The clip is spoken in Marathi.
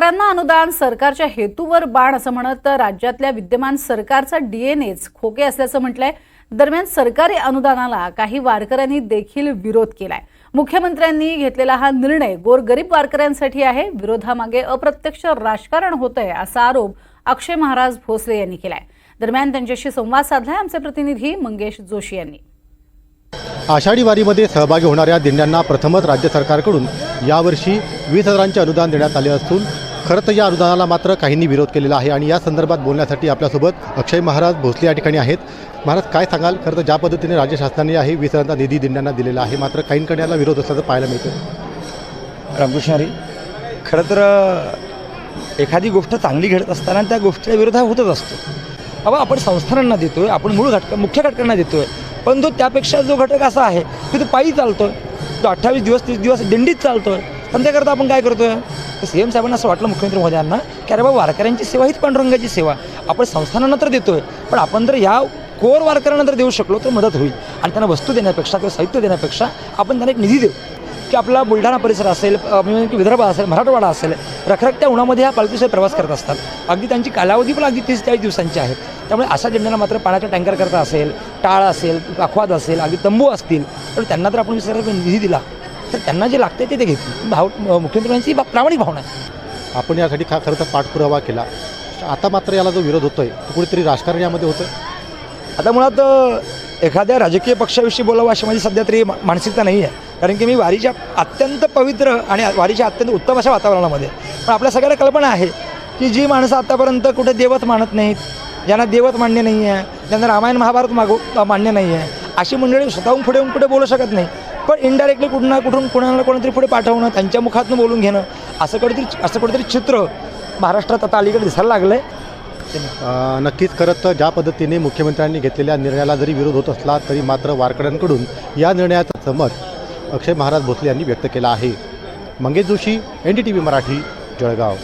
शेतकऱ्यांना अनुदान सरकारच्या हेतूवर बाण असं म्हणत राज्यातल्या विद्यमान सरकारचा डीएनएच खोके असल्याचं म्हटलंय. दरम्यान सरकारी अनुदानाला काही वारकऱ्यांनी देखील विरोध केलाय. मुख्यमंत्र्यांनी घेतलेला हा निर्णय गोरगरीब वारकऱ्यांसाठी आहे. विरोधामागे अप्रत्यक्ष राजकारण होतंय असा आरोप अक्षय महाराज भोसले यांनी केलाय. दरम्यान त्यांच्याशी संवाद साधलाय आमचे प्रतिनिधी मंगेश जोशी यांनी. आषाढी वारीमध्ये सहभागी होणाऱ्या दिंड्यांना प्रथमच राज्य सरकारकडून यावर्षी वीस हजारांचे अनुदान देण्यात आले असून खरं तर या अनुदानाला मात्र काहींनी विरोध केलेला आहे आणि या संदर्भात बोलण्यासाठी आपल्यासोबत अक्षय महाराज भोसले या ठिकाणी आहेत. महाराज काय सांगाल? खरं तर ज्या पद्धतीने राज्य शासनाने आहे विसरांचा निधी दिंड्यांना दिलेला आहे मात्र काहींकडे याला विरोध असल्याचं पाहायला मिळतं रामकृष्ण हरी खरं तर एखादी गोष्ट चांगली घडत असताना त्या गोष्टीला विरोध हा होतच असतो. बाबा आपण संस्थानांना देतोय आपण मूळ घटक मुख्य घटकांना देतोय पण तो त्यापेक्षा जो घटक असा आहे की तो पायी चालतोय. तो अठ्ठावीस दिवस तीस दिवस दिंडीत चालतोय. पण त्याकरता आपण काय करतोय? सी एम साहेबांना असं वाटलं मुख्यमंत्री महोदयांना की अरे बाबा वारकऱ्यांची सेवा हीच पांडुरंगाची सेवा. आपण संस्थानांना तर देतोय पण आपण जर या कोर वारकऱ्यांना जर देऊ शकलो तर मदत होईल. आणि त्यांना वस्तू देण्यापेक्षा किंवा साहित्य देण्यापेक्षा आपण त्यांना एक निधी देऊ. की आपला बुलढाणा परिसर असेल की विदर्भ असेल मराठवाडा असेल रखरखत्या उन्हामध्ये ह्या पालखीसह प्रवास करत असतात. अगदी त्यांची कालावधी पण अगदी तीस चाळीस दिवसांची आहे. त्यामुळे अशा दिंड्यांना मात्र पाण्याचा टँकर करता असेल टाळ असेल अखवाद असेल अगदी तंबू असतील तर त्यांना तर आपण विसर निधी दिला. तर त्यांना जे लागते ते ते घेतील भाव मुख्यमंत्र्यांची बा- प्रामाणिक भावना आहे. आपण यासाठी खा खरं तर पाठपुरावा केला. आता मात्र याला जो विरोध होतोय तो कुठेतरी राजकारण यामध्ये होतं आता मुळात एखाद्या राजकीय पक्षाविषयी बोलावं अशी माझी सध्या तरी मानसिकता नाही आहे. कारण की मी वारीच्या अत्यंत पवित्र आणि वारीच्या अत्यंत उत्तम अशा वातावरणामध्ये पण आपल्या सगळ्याला कल्पना आहे की जी माणसं आतापर्यंत कुठे देवत मानत नाहीत ज्यांना देवत मान्य नाही आहे ज्यांना रामायण महाभारत मागो मान्य नाही आहे अशी मंडळी स्वतःहून पुढे येऊन कुठे बोलू शकत नाही पण इनडायरेक्टली कुठं ना कुठून कुणाला कोणातरी पुढे पाठवणं त्यांच्या मुखातून बोलून घेणं असं कुठेतरी असं कुठेतरी चित्र महाराष्ट्रात आता अलीकडे दिसायला लागलं आहे नक्कीच खरं तर ज्या पद्धतीने मुख्यमंत्र्यांनी घेतलेल्या निर्णयाला जरी विरोध होत असला तरी मात्र वारकऱ्यांकडून या निर्णयाचा समज अक्षय महाराज भोसले यांनी व्यक्त केला आहे. Mangesh Joshi N D T V Marathi Jalgaon.